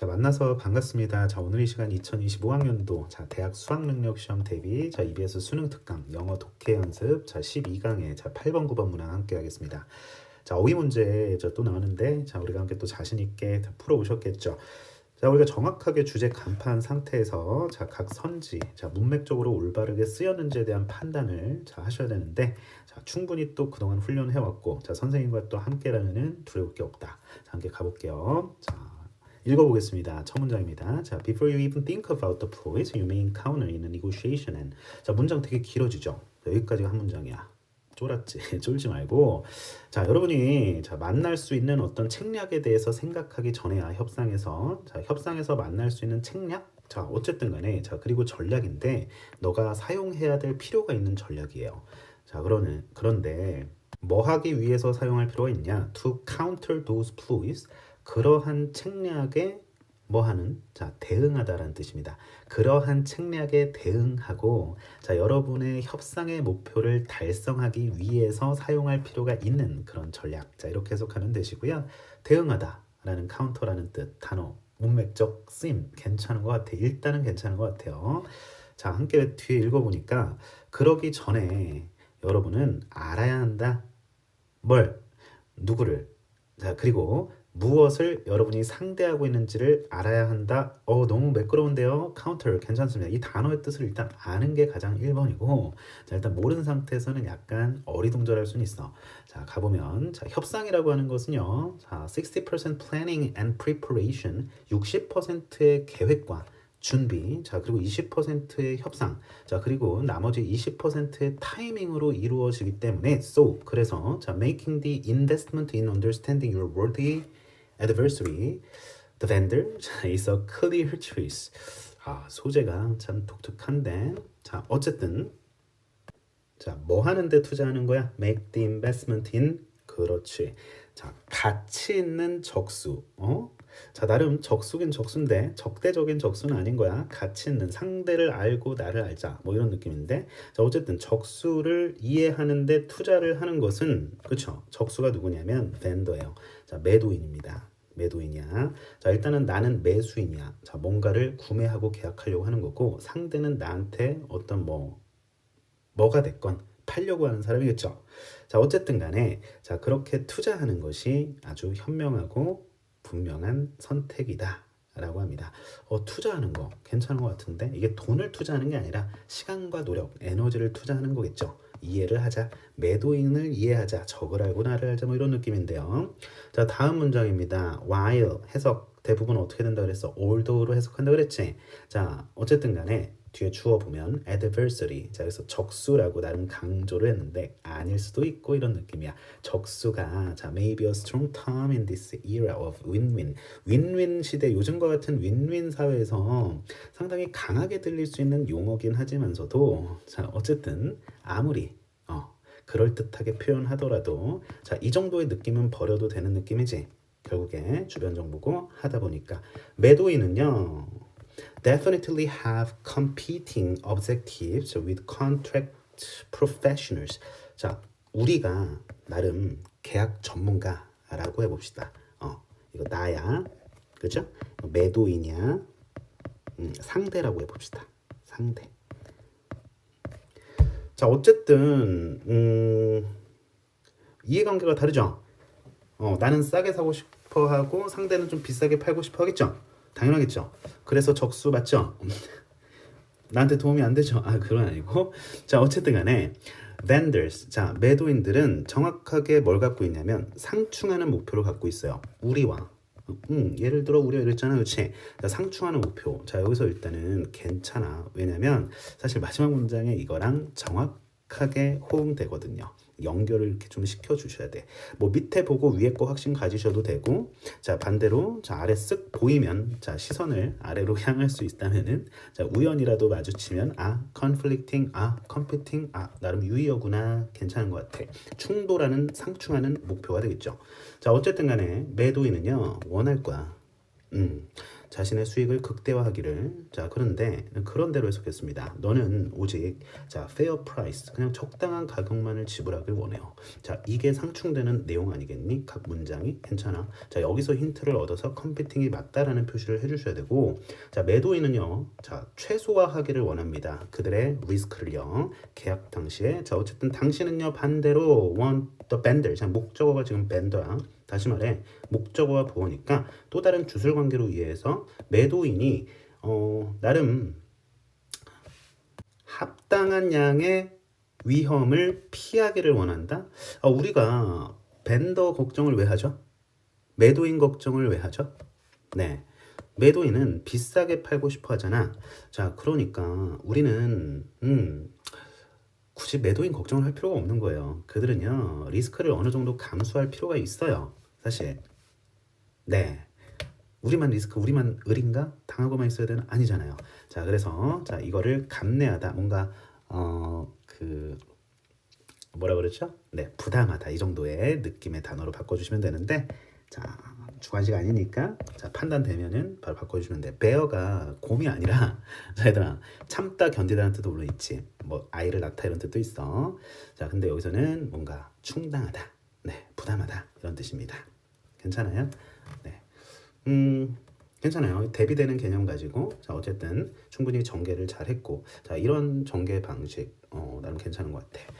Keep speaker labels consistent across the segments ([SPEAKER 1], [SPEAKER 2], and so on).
[SPEAKER 1] 자, 만나서 반갑습니다. 자, 오늘 이 시간 2025학년도 자, 대학 수학 능력 시험 대비 자, EBS 수능 특강 영어 독해 연습 자, 12강의 자, 8번 9번 문항 함께 하겠습니다. 자, 어휘 문제 저또 나왔는데 자, 우리가 함께 또 자신 있게 풀어 오셨겠죠. 자, 우리가 정확하게 주제 간파한 상태에서 자, 각 선지, 자, 문맥적으로 올바르게 쓰였는지에 대한 판단을 자, 하셔야 되는데 자, 충분히 또 그동안 훈련해 왔고 자, 선생님과 또 함께라면은 두려울 게 없다. 자, 함께 가 볼게요. 자, 읽어보겠습니다. 첫 문장입니다. 자, before you even think about the ploys you may encounter in a negotiation and 자, 문장 되게 길어지죠. 여기까지가 한 문장이야. 쫄았지. 쫄지 말고 자, 여러분이 자, 만날 수 있는 어떤 책략에 대해서 생각하기 전에야 협상에서 자, 협상에서 만날 수 있는 책략 자, 어쨌든 간에 자, 그리고 전략인데 너가 사용해야 될 필요가 있는 전략이에요. 자, 그러는 그런데 뭐 하기 위해서 사용할 필요가 있냐? To counter those ploys 그러한 책략에 뭐 하는 자 대응하다라는 뜻입니다. 그러한 책략에 대응하고 자 여러분의 협상의 목표를 달성하기 위해서 사용할 필요가 있는 그런 전략 자 이렇게 해석하면 되시고요. 대응하다라는 카운터라는 뜻 단어 문맥적 쓰임 괜찮은 것 같아. 일단은 괜찮은 것 같아요. 자 함께 뒤에 읽어보니까 그러기 전에 여러분은 알아야 한다. 뭘 누구를 자 그리고 무엇을 여러분이 상대하고 있는지를 알아야 한다. 어, 너무 매끄러운데요. 카운터 괜찮습니다. 이 단어의 뜻을 일단 아는 게 가장 1번이고, 자, 일단 모르는 상태에서는 약간 어리둥절할 수는 있어. 자, 가보면, 자, 협상이라고 하는 것은요, 자, 60% planning and preparation, 60%의 계획과 준비, 자 그리고 20%의 협상, 자 그리고 나머지 20%의 타이밍으로 이루어지기 때문에 so 그래서 자 making the investment in understanding your worthy adversary, the vendor is a clear choice. 아, 소재가 참 독특한데. 자, 어쨌든 자, 뭐 하는데 투자하는 거야? Make the investment in 그렇지. 자, 가치 있는 적수. 어? 자, 나름 적수긴 적수인데 적대적인 적수는 아닌 거야. 가치 있는 상대를 알고 나를 알자. 뭐 이런 느낌인데. 자, 어쨌든 적수를 이해하는데 투자를 하는 것은 그렇죠. 적수가 누구냐면 벤더예요. 자, 매도인입니다. 매도인이야. 자, 일단은 나는 매수인이야. 자, 뭔가를 구매하고 계약하려고 하는 거고 상대는 나한테 어떤 뭐 뭐가 됐건 팔려고 하는 사람이겠죠. 자, 어쨌든 간에 자, 그렇게 투자하는 것이 아주 현명하고 분명한 선택이다. 라고 합니다. 어, 투자하는 거 괜찮은 것 같은데 이게 돈을 투자하는 게 아니라 시간과 노력, 에너지를 투자하는 거겠죠. 이해를 하자. 매도인을 이해하자. 적을 알고 나를 알자. 뭐 이런 느낌인데요. 자, 다음 문장입니다. while 해석 대부분 어떻게 된다 그랬어? although로 해석한다 그랬지. 자, 어쨌든 간에 뒤에 주어 보면 adversary 자 그래서 적수라고 나름 강조를 했는데 아닐 수도 있고 이런 느낌이야. 적수가 자 maybe a strong term in this era of win-win. win-win 시대 요즘과 같은 윈윈 사회에서 상당히 강하게 들릴 수 있는 용어긴 하지만서도 자 어쨌든 아무리 어 그럴듯하게 표현하더라도 자 이 정도의 느낌은 버려도 되는 느낌이지. 결국에 주변 정보고 하다 보니까. 매도인은요 definitely have competing objectives with contract professionals. 자, 우리가 나름 계약 전문가라고 해봅시다. 어, 이거 나야, 그죠? 매도인이야, 음, 상대라고 해봅시다. 상대. 자, 어쨌든 음, 이해관계가 다르죠. 어, 나는 싸게 사고 싶어 하고 상대는 좀 비싸게 팔고 싶어 하겠죠. 당연하겠죠. 그래서 적수 맞죠? 나한테 도움이 안 되죠. 아, 그건 아니고. 자, 어쨌든 간에 vendors. 자, 매도인들은 정확하게 뭘 갖고 있냐면 상충하는 목표를 갖고 있어요. 우리와 음, 예를 들어 우리가 이랬잖아, 그렇지? 상충하는 목표. 자, 여기서 일단은 괜찮아. 왜냐면 사실 마지막 문장에 이거랑 정확하게 호응되거든요. 연결을 이렇게 좀 시켜 주셔야 돼. 뭐 밑에 보고 위에 거 확신 가지셔도 되고 자 반대로 자 아래 쓱 보이면 자 시선을 아래로 향할 수 있다면은 자 우연이라도 마주치면 아 conflicting 아 competing 아 나름 유의어구나 괜찮은 것 같아. 충돌하는 상충하는 목표가 되겠죠. 자 어쨌든 간에 매도인은요 원할 거야. 음. 자신의 수익을 극대화하기를 자 그런데 그런 대로 해석했습니다. 너는 오직 자 fair price 그냥 적당한 가격만을 지불하길 원해요. 자 이게 상충되는 내용 아니겠니? 각 문장이 괜찮아. 자 여기서 힌트를 얻어서 컴피팅이 맞다라는 표시를 해주셔야 되고 자 매도인은요 자 최소화하기를 원합니다. 그들의 리스크를요 계약 당시에 자 어쨌든 당신은요 반대로 want the vendor 자 목적어가 지금 vendor야. 다시 말해 목적어와 보어니까 또 다른 주술 관계로 이해해서 매도인이 어, 나름 합당한 양의 위험을 피하기를 원한다. 아, 우리가 벤더 걱정을 왜 하죠? 매도인 걱정을 왜 하죠? 네. 매도인은 비싸게 팔고 싶어 하잖아. 자, 그러니까 우리는 음, 굳이 매도인 걱정을 할 필요가 없는 거예요. 그들은요, 리스크를 어느 정도 감수할 필요가 있어요. 사실. 네. 우리만 리스크, 우리만 을인가? 당하고만 있어야 되는? 아니잖아요. 자, 그래서, 자, 이거를 감내하다. 뭔가, 어, 그, 뭐라 그랬죠? 네, 부담하다. 이 정도의 느낌의 단어로 바꿔주시면 되는데, 자, 주관식 아니니까, 자, 판단되면은 바로 바꿔주시면 돼. 베어가 곰이 아니라, 자, 얘들아, 참다, 견디다는 뜻도 물론 있지. 뭐, 아이를 낳다 이런 뜻도 있어. 자, 근데 여기서는 뭔가 충당하다. 네, 부담하다. 이런 뜻입니다. 괜찮아요? 네. 음, 괜찮아요. 대비되는 개념 가지고 자 어쨌든 충분히 전개를 잘 했고 자 이런 전개 방식 어 나름 괜찮은 것 같아.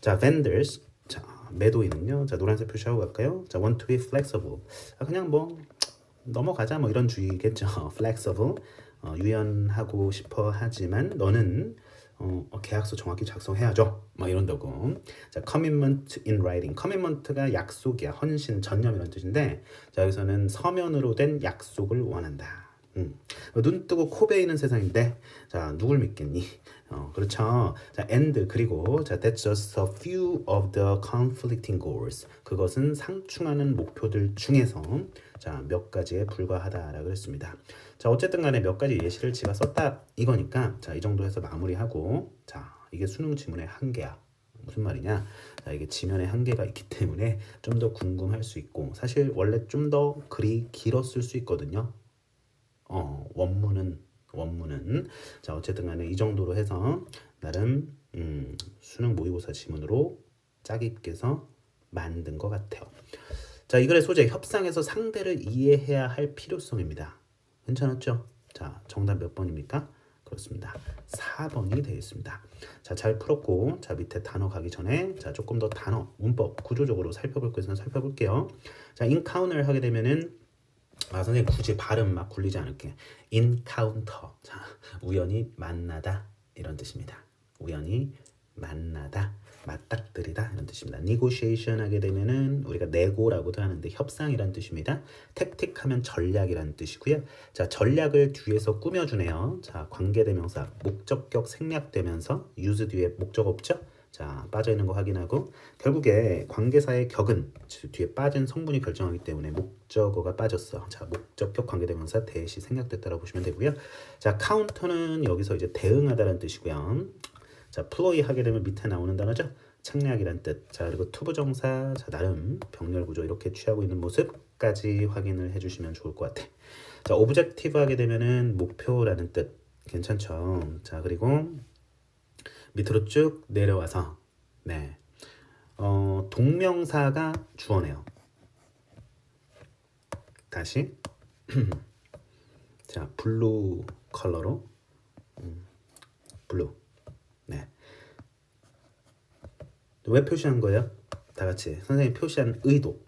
[SPEAKER 1] 자 vendors 자 매도인은요. 자 노란색 표시하고 갈까요? 자 want to be flexible 아, 그냥 뭐 넘어가자 뭐 이런 주의겠죠. flexible 어, 유연하고 싶어 하지만 너는 어, 어, 계약서 정확히 작성해야죠. 뭐 이런다고. 자, commitment in writing. commitment가 약속이야. 헌신, 전념 이런 뜻인데 자, 여기서는 서면으로 된 약속을 원한다. 음. 눈 뜨고 코 베이는 세상인데 자 누굴 믿겠니? 어, 그렇죠. 자 and 그리고 자 that's just a few of the conflicting goals. 그것은 상충하는 목표들 중에서 자 몇 가지에 불과하다라고 그랬습니다. 자 어쨌든 간에 몇 가지 예시를 제가 썼다 이거니까 자 이 정도 해서 마무리하고 자 이게 수능 지문의 한계야. 무슨 말이냐? 자, 이게 지면에 한계가 있기 때문에 좀 더 궁금할 수 있고 사실 원래 좀 더 글이 길었을 수 있거든요. 어, 원문은 원문은 자 어쨌든 간에 이 정도로 해서 나름 음, 수능 모의고사 지문으로 짜깁게서 만든 것 같아요. 자 이 글의 소재 협상에서 상대를 이해해야 할 필요성입니다. 괜찮았죠? 자 정답 몇 번입니까? 그렇습니다. 4번이 되겠습니다. 자, 잘 풀었고, 자, 밑에 단어 가기 전에, 자, 조금 더 단어, 문법, 구조적으로 살펴볼 것은 살펴볼게요. 자, encounter 하게 되면은, 아, 선생님 굳이 발음 막 굴리지 않을게. encounter. 자, 우연히 만나다. 이런 뜻입니다. 우연히 만나다. 맞닥뜨리다 이런 뜻입니다. negotiation 하게 되면은 우리가 내고라고도 하는데 협상이란 뜻입니다. 택틱 하면 전략이란 뜻이고요. 자, 전략을 뒤에서 꾸며 주네요. 자, 관계대명사 목적격 생략되면서 use 뒤에 목적 없죠? 자, 빠져 있는 거 확인하고 결국에 관계사의 격은 뒤에 빠진 성분이 결정하기 때문에 목적어가 빠졌어. 자, 목적격 관계대명사 대시 생략됐다고 보시면 되고요. 자, 카운터는 여기서 이제 대응하다라는 뜻이고요. 자, 플로이 하게 되면 밑에 나오는 단어죠. 창략이란 뜻. 자, 그리고 투부정사 자, 나름 병렬 구조 이렇게 취하고 있는 모습까지 확인을 해 주시면 좋을 것 같아. 자, 오브젝티브 하게 되면은 목표라는 뜻. 괜찮죠? 자, 그리고 밑으로 쭉 내려와서 네. 어, 동명사가 주어네요. 다시 자, 블루 컬러로 음, 블루 네. 왜 표시한 거예요? 다 같이 선생님 표시한 의도.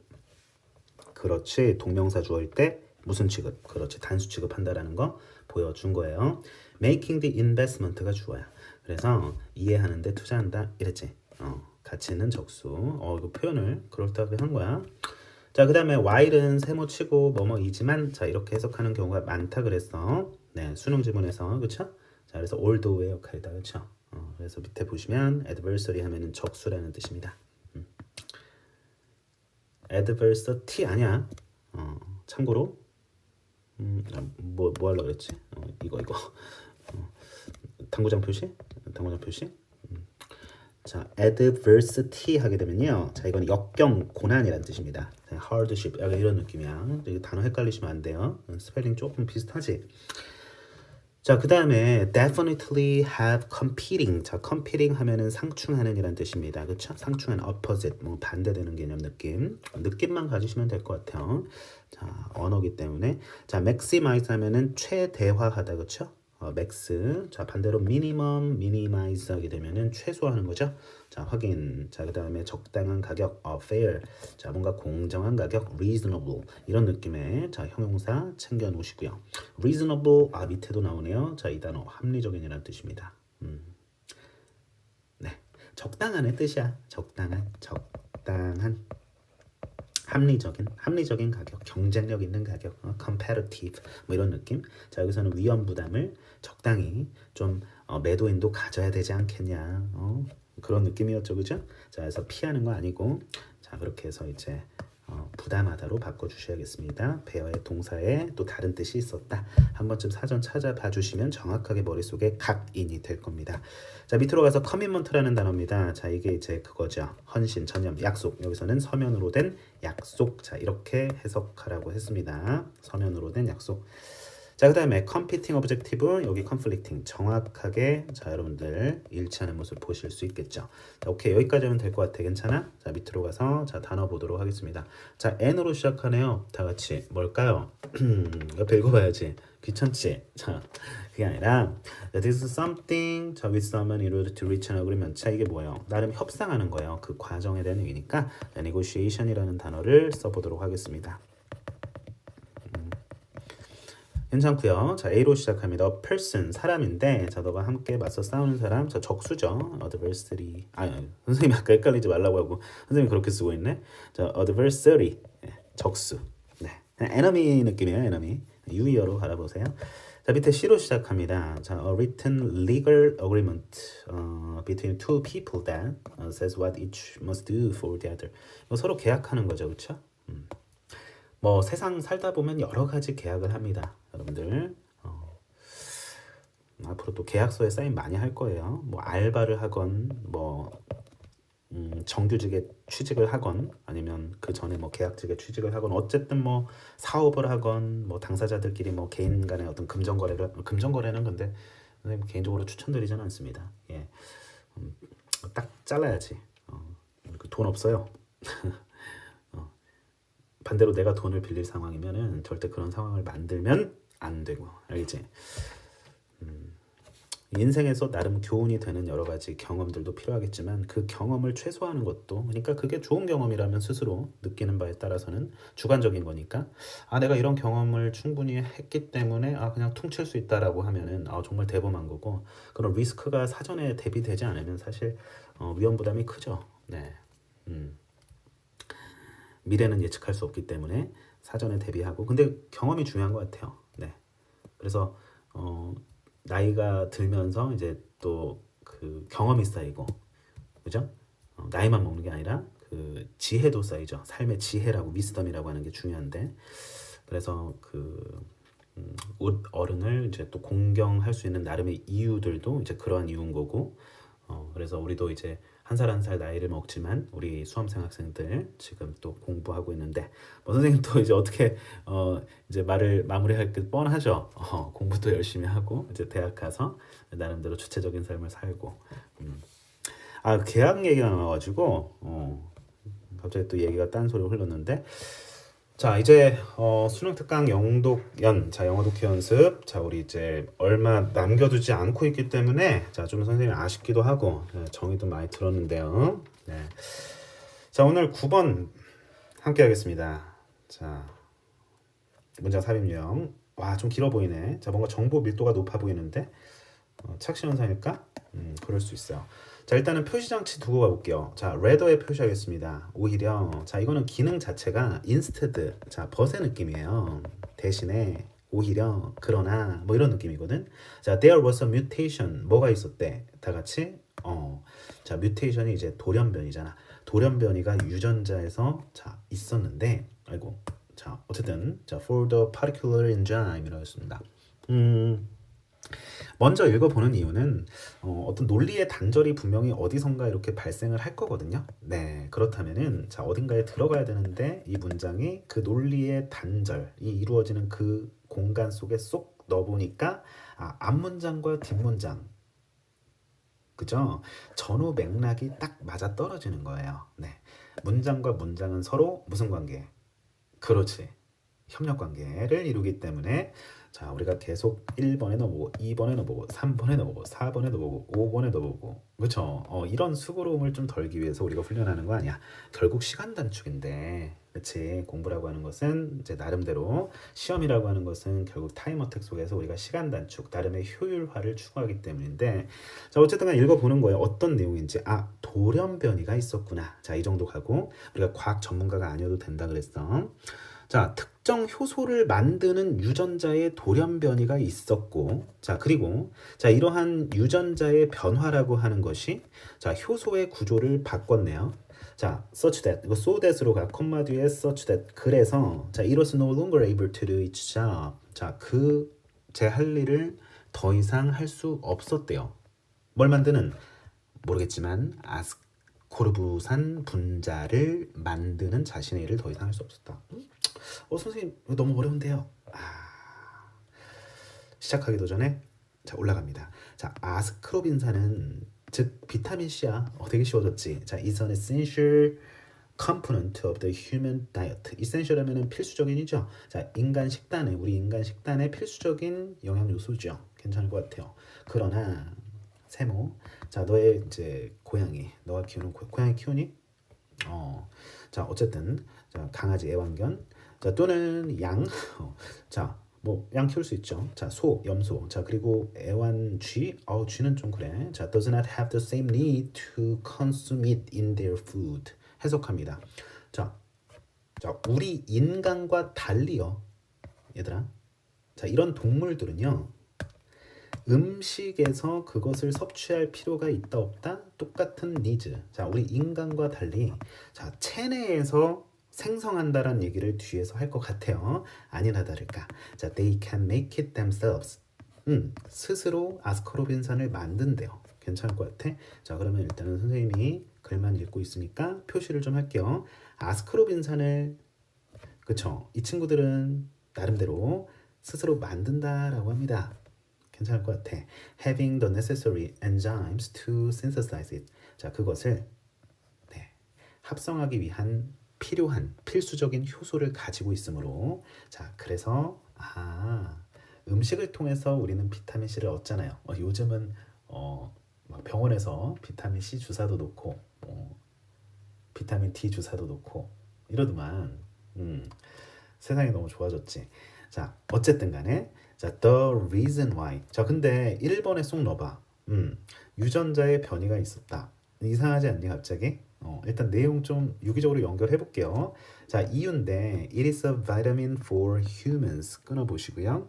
[SPEAKER 1] 그렇지. 동명사 주어일 때 무슨 취급? 그렇지. 단수 취급한다라는 거 보여준 거예요. Making the investment가 주어야. 그래서 이해하는데 투자한다 이랬지. 어, 가치는 적수. 어, 이거 표현을 그렇다고 한 거야. 자, 그 다음에 while은 세모치고 뭐뭐이지만 자 이렇게 해석하는 경우가 많다 그랬어. 네, 수능 지문에서 그렇죠? 자, 그래서 although 역할이다? 어, 그래서 밑에 보시면 adversary 하면은 적수라는 뜻입니다. 음. adversity 아니야. 어, 참고로 음, 뭐, 뭐 하려고 그랬지? 어, 이거 이거 어, 당구장 표시? 당구장 표시? 음. 자, adversity 하게 되면요. 자, 이건 역경, 고난이라는 뜻입니다. 자, hardship, 약간 이런 느낌이야. 이 단어 헷갈리시면 안 돼요. 스펠링 조금 비슷하지. 자, 그 다음에 definitely have competing. 자, competing 하면은 상충하는 이란 뜻입니다. 그쵸? 상충한 opposite, 뭐 반대되는 개념 느낌. 느낌만 가지시면 될 것 같아요. 자, 언어기 때문에. 자, maximize 하면은 최대화하다, 그쵸? 어, max. 자, 반대로 minimum, minimize 하게 되면은 최소화하는 거죠. 자, 확인. 자, 그 다음에 적당한 가격, 어, fair. 자, 뭔가 공정한 가격, reasonable. 이런 느낌의 자, 형용사 챙겨 놓으시고요. reasonable, 아, 밑에도 나오네요. 자, 이 단어, 합리적인이라는 뜻입니다. 음. 네. 적당한의 뜻이야. 적당한, 적당한. 합리적인, 합리적인 가격, 경쟁력 있는 가격, 어, competitive 뭐 이런 느낌. 자 여기서는 위험 부담을 적당히 좀 어, 매도인도 가져야 되지 않겠냐. 어, 그런 느낌이었죠, 그죠? 자 그래서 피하는 거 아니고, 자 그렇게 해서 이제 어, 부담하다로 바꿔주셔야겠습니다. 배어의 동사에 또 다른 뜻이 있었다. 한 번쯤 사전 찾아봐 주시면 정확하게 머릿속에 각인이 될 겁니다. 자 밑으로 가서 커미먼트라는 단어입니다. 자 이게 이제 그거죠. 헌신, 전념, 약속. 여기서는 서면으로 된 약속. 자 이렇게 해석하라고 했습니다. 서면으로 된 약속. 자, 그 다음에 competing objective, 여기 conflicting. 정확하게, 자, 여러분들 일치하는 모습 보실 수 있겠죠. 자, 오케이. 여기까지 하면 될 것 같아. 괜찮아? 자, 밑으로 가서, 자, 단어 보도록 하겠습니다. 자, N으로 시작하네요. 다 같이. 뭘까요? 옆에 읽어봐야지. 귀찮지? 자, 그게 아니라, this is something, 자, with someone in order to reach an agreement. 자, 이게 뭐예요? 나름 협상하는 거예요. 그 과정에 대한 의미니까, negotiation이라는 단어를 써보도록 하겠습니다. 괜찮고요. 자 A로 시작합니다. Person 사람인데 자 너가 함께 맞서 싸우는 사람 저 적수죠. adversary 아 선생님 아까 헷갈리지 말라고 하고 선생님 그렇게 쓰고 있네. 자 adversary 네, 적수. 네 enemy 느낌이에요. enemy 유의어로 갈아보세요. 자 밑에 C로 시작합니다. 자 a written legal agreement uh, between two people that uh, says what each must do for the other. 이거 서로 계약하는 거죠, 그렇죠? 음. 뭐 세상 살다 보면 여러 가지 계약을 합니다. 여러분들 어, 앞으로 또 계약서에 사인 많이 할 거예요. 뭐 알바를 하건 뭐 음, 정규직에 취직을 하건 아니면 그 전에 뭐 계약직에 취직을 하건 어쨌든 뭐 사업을 하건 뭐 당사자들끼리 뭐 개인 간의 어떤 금전 거래를 금전 거래는 근데 선생님 개인적으로 추천드리지는 않습니다. 예, 음, 딱 잘라야지. 어, 돈 없어요. 반대로 내가 돈을 빌릴 상황이면은 절대 그런 상황을 만들면 안 되고 알겠지? 음, 인생에서 나름 교훈이 되는 여러 가지 경험들도 필요하겠지만 그 경험을 최소화하는 것도 그러니까 그게 좋은 경험이라면 스스로 느끼는 바에 따라서는 주관적인 거니까 아 내가 이런 경험을 충분히 했기 때문에 아 그냥 퉁칠 수 있다라고 하면은 아 정말 대범한 거고 그런 리스크가 사전에 대비되지 않으면 사실 어, 위험 부담이 크죠. 네. 음. 미래는 예측할 수 없기 때문에 사전에 대비하고 근데 경험이 중요한 것 같아요. 네. 그래서 어, 나이가 들면서 이제 또 그 경험이 쌓이고 그죠? 어, 나이만 먹는 게 아니라 그 지혜도 쌓이죠. 삶의 지혜라고 미스덤이라고 하는 게 중요한데 그래서 그 음, 어른을 이제 또 공경할 수 있는 나름의 이유들도 이제 그러한 이유인 거고 어, 그래서 우리도 이제 한살 한 살 나이를 먹지만 우리 수험생 학생들 지금 또 공부하고 있는데 뭐 선생님 또 이제 어떻게 어 이제 말을 마무리할 게 뻔하죠. 어, 공부도 열심히 하고 이제 대학 가서 나름대로 주체적인 삶을 살고 음. 아 계약 얘기가 나와가지고 어, 갑자기 또 얘기가 딴 소리로 흘렀는데 자 이제 어, 수능 특강 영독연 자 영어 독해 연습. 자 우리 이제 얼마 남겨두지 않고 있기 때문에 자 좀 선생님 아쉽기도 하고 네, 정의도 많이 들었는데요. 네. 자 오늘 9번 함께 하겠습니다. 자 문장 삽입 유형 와 좀 길어 보이네. 자 뭔가 정보 밀도가 높아 보이는데 어, 착시 현상일까? 음 그럴 수 있어요 자 일단은 표시 장치 두고 가볼게요. 자 레더에 표시하겠습니다. 오히려 자 이거는 기능 자체가 instead 자 벗의 느낌이에요. 대신에 오히려 그러나 뭐 이런 느낌이거든. 자 there was a mutation 뭐가 있었대? 다 같이 어자 뮤테이션이 이제 돌연변이잖아. 돌연변이가 유전자에서 자 있었는데 아이고 자 어쨌든 자 for the particular enzyme이라고 했습니다. 음 먼저 읽어보는 이유는 어, 어떤 논리의 단절이 분명히 어디선가 이렇게 발생을 할 거거든요. 네, 그렇다면은 자 어딘가에 들어가야 되는데 이 문장이 그 논리의 단절이 이루어지는 그 공간 속에 쏙 넣어보니까 아, 앞 문장과 뒷 문장 그죠? 전후 맥락이 딱 맞아 떨어지는 거예요. 네, 문장과 문장은 서로 무슨 관계? 그렇지. 협력 관계를 이루기 때문에 자 우리가 계속 1번에 넣어보고 2번에 넣어보고 3번에 넣어보고 4번에 넣어보고 5번에 넣어보고. 그렇죠 어, 이런 수고로움을 좀 덜기 위해서 우리가 훈련하는 거 아니야. 결국 시간 단축인데. 그치? 공부라고 하는 것은 이제 나름대로 시험이라고 하는 것은 결국 타임어택 속에서 우리가 시간 단축 나름의 효율화를 추구하기 때문인데. 자 어쨌든 간 읽어보는 거예요 어떤 내용인지 아 돌연변이가 있었구나. 자 이 정도 가고 우리가 과학 전문가가 아니어도 된다 그랬어. 자, 특 정 효소를 만드는 유전자의 돌연변이가 있었고, 자, 그리고, 자, 이러한 유전자의 변화라고 하는 것이, 자, 효소의 구조를 바꿨네요. 자, such that, 이거 so that으로 가, 콤마 뒤에 such that. 그래서, 자, it was no longer able to do its job. 자, 그, 제 할 일을 더 이상 할 수 없었대요. 뭘 만드는? 모르겠지만, 아스, 코르부산 분자를 만드는 자신의 일을 더 이상 할 수 없었다. 어 선생님 너무 어려운데요. 아, 시작하기도 전에 자 올라갑니다. 자 아스크로빈산은 즉 비타민 C야. 어 되게 쉬워졌지. 자 an essential component of the human diet. essential하면은 필수적인이죠. 자 인간 식단에 우리 인간 식단의 필수적인 영양 요소죠. 괜찮을 것 같아요. 그러나 세모 자 너의 이제 고양이 너가 키우는 고, 고양이 키우니? 어. 자 어쨌든 자 강아지 애완견 자 또는 양. 어, 자. 뭐 양 키울 수 있죠. 자, 소, 염소. 자, 그리고 애완 쥐. 어, 쥐는 좀 그래. 자, does not have the same need to consume it in their food. 해석합니다. 자. 자, 우리 인간과 달리요. 얘들아. 자, 이런 동물들은요. 음식에서 그것을 섭취할 필요가 있다 없다 똑같은 니즈. 자, 우리 인간과 달리 자, 체내에서 생성한다라는 얘기를 뒤에서 할 것 같아요. 아니나 다를까. 자, they can make it themselves. 음, 스스로 아스코르빈산을 만든대요. 괜찮을 것 같아? 자, 그러면 일단은 선생님이 글만 읽고 있으니까 표시를 좀 할게요. 아스코르빈산을 그쵸? 이 친구들은 나름대로 스스로 만든다라고 합니다. 괜찮을 것 같아. Having the necessary enzymes to synthesize it. 자, 그것을 네, 합성하기 위한 필요한 필수적인 효소를 가지고 있으므로 자, 그래서 아, 음식을 통해서 우리는 비타민 C를 얻잖아요. 어, 요즘은 어, 병원에서 비타민 C 주사도 놓고 뭐, 비타민 D 주사도 놓고 이러더만 음, 세상이 너무 좋아졌지. 자, 어쨌든 간에 자, the reason why. 자, 근데 1번에 쏙 넣어봐. 음, 유전자의 변이가 있었다. 이상하지 않니 갑자기? 어, 일단 내용 좀 유기적으로 연결해 볼게요. 자, 이유인데 it is a vitamin for humans 끊어 보시고요.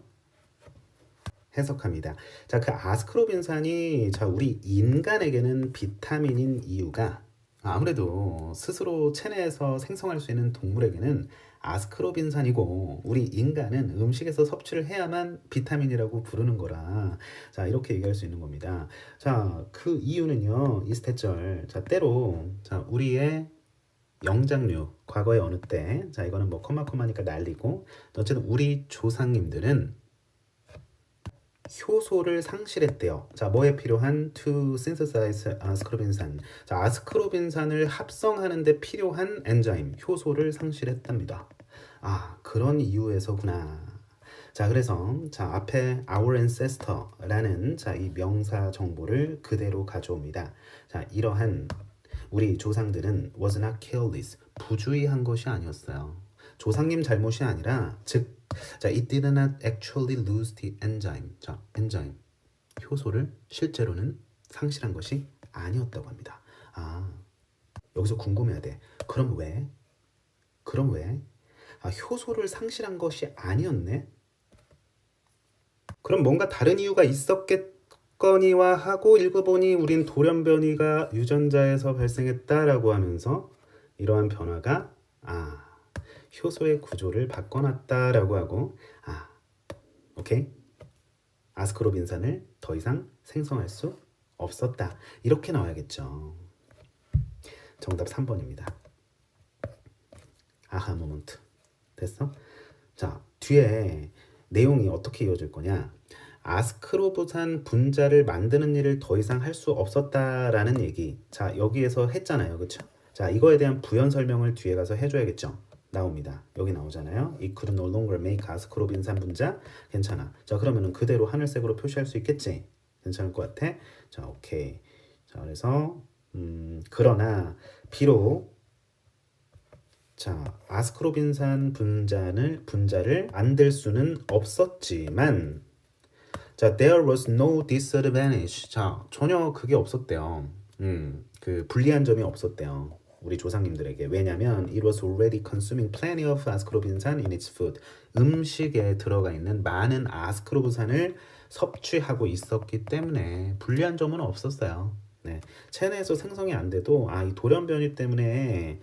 [SPEAKER 1] 해석합니다. 자, 그 아스크로빈산이 자, 우리 인간에게는 비타민인 이유가 아무래도 스스로 체내에서 생성할 수 있는 동물에게는 아스크로빈산이고 우리 인간은 음식에서 섭취를 해야만 비타민이라고 부르는 거라 자 이렇게 얘기할 수 있는 겁니다. 자 그 이유는요 이스테절 자 때로 자 우리의 영장류 과거에 어느 때자 이거는 뭐 컴마 컴마니까 날리고 어쨌든 우리 조상님들은 효소를 상실했대요. 자, 뭐에 필요한 to synthesize 아스크로빈산. 자, 아스크로빈산을 합성하는 데 필요한 엔자임, 효소를 상실했답니다. 아, 그런 이유에서구나. 자, 그래서 자, 앞에 our ancestor라는 자, 이 명사 정보를 그대로 가져옵니다. 자, 이러한 우리 조상들은 was not careless. 부주의한 것이 아니었어요. 조상님 잘못이 아니라 즉 자, it did not actually lose the enzyme. 자, 엔자임 효소를 실제로는 상실한 것이 아니었다고 합니다. 아, 여기서 궁금해야 돼. 그럼 왜? 그럼 왜? 아, 효소를 상실한 것이 아니었네. 그럼 뭔가 다른 이유가 있었겠거니와 하고 읽어보니 우린 돌연변이가 유전자에서 발생했다라고 하면서 이러한 변화가 아 효소의 구조를 바꿔놨다라고 하고 아 오케이 아스크로빈산을 더 이상 생성할 수 없었다. 이렇게 나와야겠죠. 정답 3번입니다. 아하 모먼트. 됐어? 자, 뒤에 내용이 어떻게 이어질 거냐? 아스크로부산 분자를 만드는 일을 더 이상 할 수 없었다라는 얘기. 자, 여기에서 했잖아요. 그쵸? 자, 이거에 대한 부연 설명을 뒤에 가서 해 줘야겠죠. 나옵니다. 여기 나오잖아요. It could no longer make 아스크로빈산 분자. 괜찮아. 자, 그러면은 그대로 하늘색으로 표시할 수 있겠지? 괜찮을 것 같아? 자, 오케이. 자, 그래서, 음, 그러나, 비록, 자, 아스크로빈산 분자를, 분자를 만들 수는 없었지만, 자, there was no disadvantage. 자, 전혀 그게 없었대요. 음, 그 불리한 점이 없었대요. 우리 조상님들에게. 왜냐면 it was already consuming plenty of ascorbisan in its food. 음식에 들어가 있는 많은 아스크로브산을 섭취하고 있었기 때문에 불리한 점은 없었어요. 네. 체내에서 생성이 안 돼도 아, 이 돌연 변이 때문에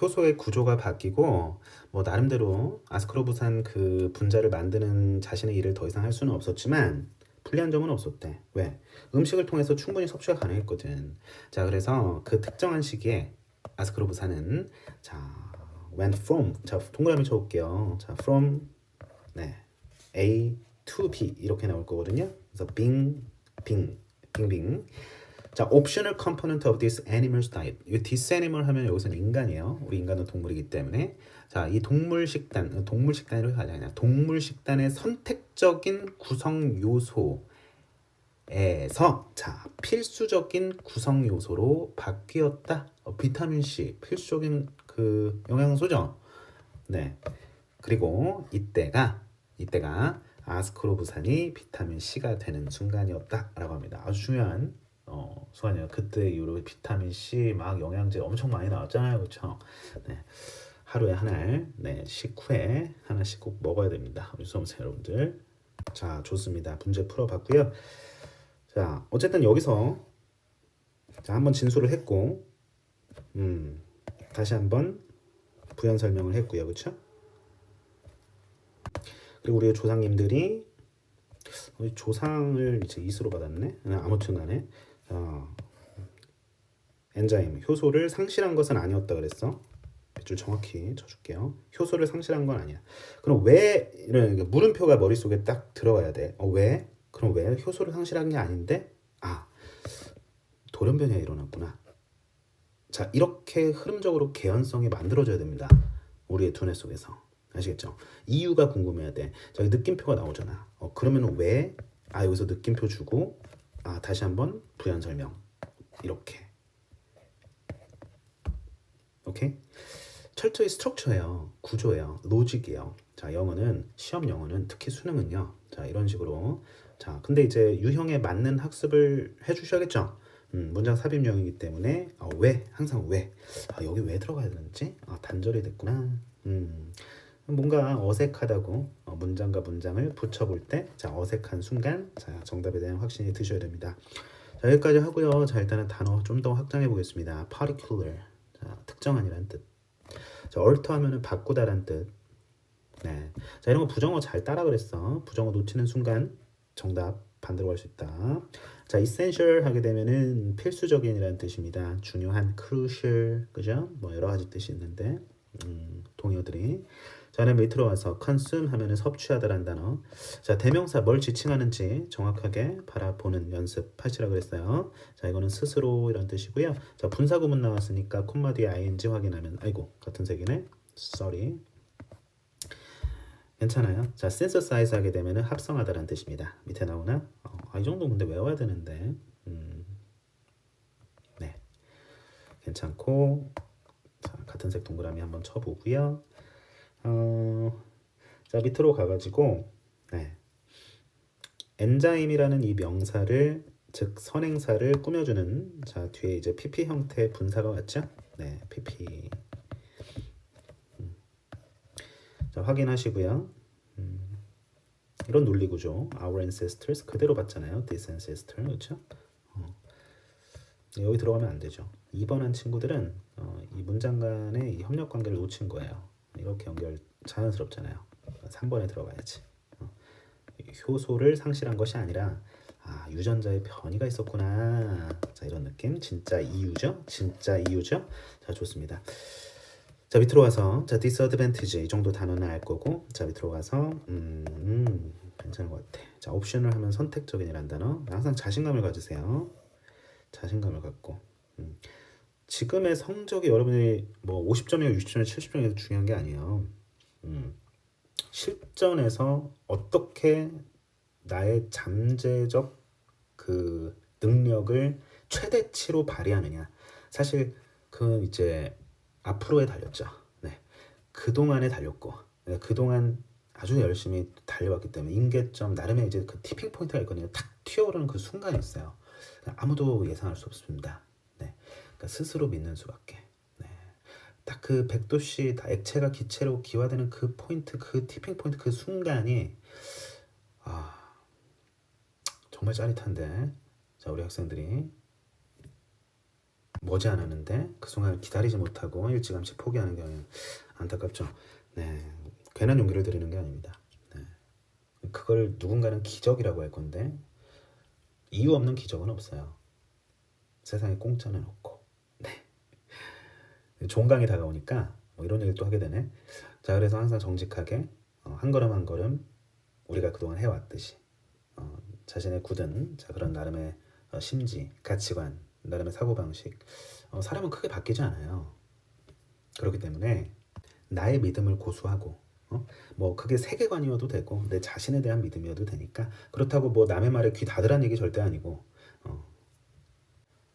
[SPEAKER 1] 효소의 구조가 바뀌고 뭐 나름대로 아스크로브산 그 분자를 만드는 자신의 일을 더 이상 할 수는 없었지만 불리한 점은 없었대. 왜? 음식을 통해서 충분히 섭취가 가능했거든. 자, 그래서 그 특정한 시기에 아스크로브산은 자, went from 자, 동그라미 쳐 볼게요. 자, from 네, A to B 이렇게 나올 거거든요. 그래서 빙, 빙, 빙빙. 자, optional component of this animal's diet. 이 this animal 하면 여기서는 인간이에요. 우리 인간은 동물이기 때문에. 자, 이 동물 식단, 동물 식단이라고 하지 않냐. 동물 식단의 선택적인 구성 요소에서 자, 필수적인 구성 요소로 바뀌었다. 어, 비타민 C 필수적인 그 영양소죠. 네. 그리고 이때가 이때가 아스크로부산이 비타민 C가 되는 순간이었다라고 합니다. 아주 중요한 어, 순간이에요. 그때 이후로 비타민 C 막 영양제 엄청 많이 나왔잖아요, 그렇죠? 네. 하루에 하나, 네, 식후에 하나씩 꼭 먹어야 됩니다. 우리 수험생 여러분들. 자, 좋습니다. 문제 풀어봤고요. 자, 어쨌든 여기서 자 한번 진술을 했고, 음, 다시 한번 부연 설명을 했고요, 그렇죠? 그리고 우리 조상님들이 조상을 이제 이수로 받았네. 아무튼 간에 자, 엔자임 효소를 상실한 것은 아니었다 그랬어. 줄 정확히 쳐줄게요. 효소를 상실한 건 아니야. 그럼 왜 이런 물음표가 머릿속에 딱 들어가야 돼. 어, 왜? 그럼 왜 효소를 상실한 게 아닌데? 아 돌연변이가 일어났구나. 자 이렇게 흐름적으로 개연성이 만들어져야 됩니다. 우리의 두뇌 속에서 아시겠죠? 이유가 궁금해야 돼. 저기 느낌표가 나오잖아. 어, 그러면 왜? 아 여기서 느낌표 주고 아 다시 한번 부연 설명. 이렇게. 오케이? 철저히 스트럭처예요. 구조예요. 로직이에요. 자 영어는 시험 영어는 특히 수능은요. 자 이런 식으로. 자 근데 이제 유형에 맞는 학습을 해주셔야겠죠? 음, 문장 삽입 유형이기 때문에 어, 왜? 항상 왜? 아, 여기 왜 들어가야 되는지? 아, 단절이 됐구나. 음 뭔가 어색하다고 어, 문장과 문장을 붙여볼 때 자 어색한 순간 자 정답에 대한 확신이 드셔야 됩니다. 자 여기까지 하고요. 자 일단은 단어 좀 더 확장해 보겠습니다. particular 자 특정한이란 뜻. 자 alter하면은 바꾸다란 뜻. 네. 자 이런 거 부정어 잘 따라 그랬어. 부정어 놓치는 순간 정답 반대로 갈수 있다. 자 essential 하게 되면은 필수적인이라는 뜻입니다. 중요한 crucial 그죠? 뭐 여러 가지 뜻이 있는데 음, 동의어들이 자, 그다음에 밑으로 와서 consume 하면은 섭취하다란 단어. 자, 대명사 뭘 지칭하는지 정확하게 바라보는 연습하시라 그랬어요. 자, 이거는 스스로 이런 뜻이고요. 자, 분사 구문 나왔으니까 콤마 뒤에 ing 확인하면 아이고, 같은 색이네. sorry. 괜찮아요. 자, synthesize 하게 되면은 합성하다란 뜻입니다. 밑에 나오나? 어, 아, 이 정도 근데 외워야 되는데. 음. 네. 괜찮고 자, 같은 색 동그라미 한번 쳐보고요. 어, 자 밑으로 가가지고 네. 엔자임이라는 이 명사를 즉 선행사를 꾸며주는 자 뒤에 이제 pp 형태 분사가 왔죠? 네, pp. 음. 자 확인하시고요. 음. 이런 논리 구조, our ancestors 그대로 봤잖아요. this ancestor 그렇죠? 어. 여기 들어가면 안 되죠. 2번 한 친구들은 어, 이 문장 간의 이 협력 관계를 놓친 거예요. 이렇게 연결 자연스럽잖아요. 3번에 들어가야지. 어. 효소를 상실한 것이 아니라 아, 유전자의 변이가 있었구나. 자, 이런 느낌. 진짜 이유죠? 진짜 이유죠? 자, 좋습니다. 자, 밑으로 가서 자, disadvantage 이 정도 단어는 알 거고. 자, 밑으로 가서 음, 음 괜찮은 것 같아. 자, 옵션을 하면 선택적인이란 단어. 항상 자신감을 가지세요. 자신감을 갖고. 음. 지금의 성적이 여러분이 뭐 50점이고 60점이고 70점이 중요한 게 아니에요. 음. 실전에서 어떻게 나의 잠재적 그 능력을 최대치로 발휘하느냐. 사실 그 이제 앞으로에 달렸죠. 네. 그동안에 달렸고 네. 그동안 아주 열심히 달려왔기 때문에 임계점 나름의 이제 그 티핑 포인트가 있거든요. 탁 튀어오르는 그 순간이 있어요. 아무도 예상할 수 없습니다. 네. 그러니까 스스로 믿는 수밖에. 네. 딱 그 100도씨 다 액체가 기체로 기화되는 그 포인트, 그 티핑 포인트 그 순간이 아 정말 짜릿한데 자 우리 학생들이 머지 않았는데 그 순간을 기다리지 못하고 일찌감치 포기하는 경우 안타깝죠. 네, 괜한 용기를 드리는 게 아닙니다. 네. 그걸 누군가는 기적이라고 할 건데 이유 없는 기적은 없어요. 세상에 공짜는 없고. 네. 종강이 다가오니까 뭐 이런 얘기를 또 하게 되네. 자, 그래서 항상 정직하게 어, 한 걸음 한 걸음 우리가 그동안 해왔듯이 어, 자신의 굳은 자 그런 나름의 어, 심지, 가치관, 나름의 사고 방식. 어, 사람은 크게 바뀌지 않아요. 그렇기 때문에 나의 믿음을 고수하고 어? 뭐 그게 세계관이어도 되고 내 자신에 대한 믿음이어도 되니까 그렇다고 뭐 남의 말에 귀 닫으란 얘기 절대 아니고 어,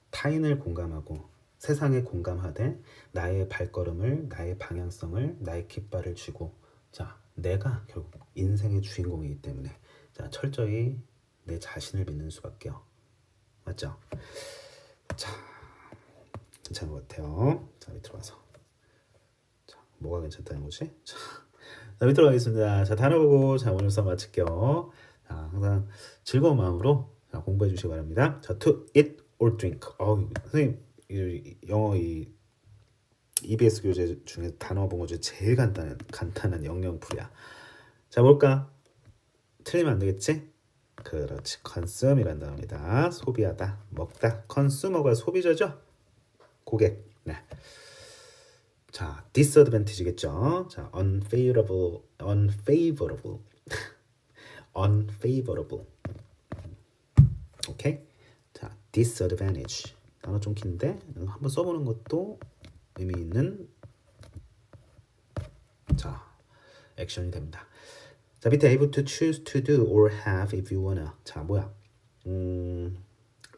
[SPEAKER 1] 타인을 공감하고 세상에 공감하되 나의 발걸음을 나의 방향성을 나의 깃발을 쥐고 자 내가 결국 인생의 주인공이기 때문에 자 철저히 내 자신을 믿는 수밖에요. 맞죠? 자 괜찮은 것 같아요. 자 밑으로 와서. 자 뭐가 괜찮다는 거지? 자, 자 밑으로 가겠습니다. 자 단어 보고 자 오늘 수업 마칠게요. 자 항상 즐거운 마음으로 자, 공부해 주시기 바랍니다. 자 to eat or drink. 어 선생님 이, 영어 이 EBS 교재 중에 단어 본거 중에 제일 간단한 간단한 영영풀이야. 자 뭘까? 틀리면 안 되겠지? 그렇지. consume이란 단어입니다. 소비하다, 먹다. consumer가 소비자죠? 고객. 네. 자, disadvantage겠죠? 자, unfavorable, unfavorable, unfavorable. 오케이? 자, disadvantage. 단어 좀 긴데 한번 써보는 것도 의미 있는 자 액션이 됩니다. 자 밑에 able to choose to do or have if you wanna 자 뭐야 음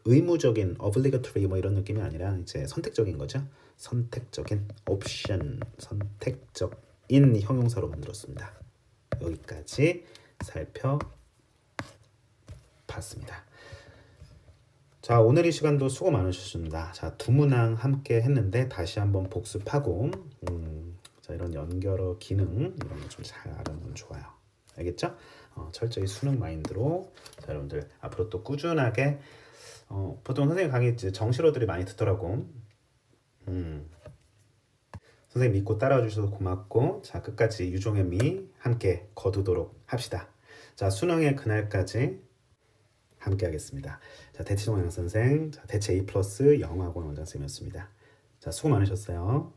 [SPEAKER 1] 의무적인 obligatory 뭐 이런 느낌이 아니라 이제 선택적인 거죠. 선택적인 옵션 선택적인 형용사로 만들었습니다. 여기까지 살펴봤습니다. 자 오늘 이 시간도 수고 많으셨습니다. 자 두 문항 함께 했는데 다시 한번 복습하고 음, 자 이런 연결어 기능 이런 거 좀 잘 알아보면 좋아요. 알겠죠? 어, 철저히 수능 마인드로 자 여러분들 앞으로 또 꾸준하게 어, 보통 선생님 강의 이제 정시로들이 많이 듣더라고. 음, 선생님 믿고 따라와 주셔서 고맙고 자 끝까지 유종의 미 함께 거두도록 합시다. 자 수능의 그날까지 함께 하겠습니다. 자, 대치동 양선생, 자, 대체 A 플러스 영어학원 원장 쌤이었습니다. 자, 수고 많으셨어요.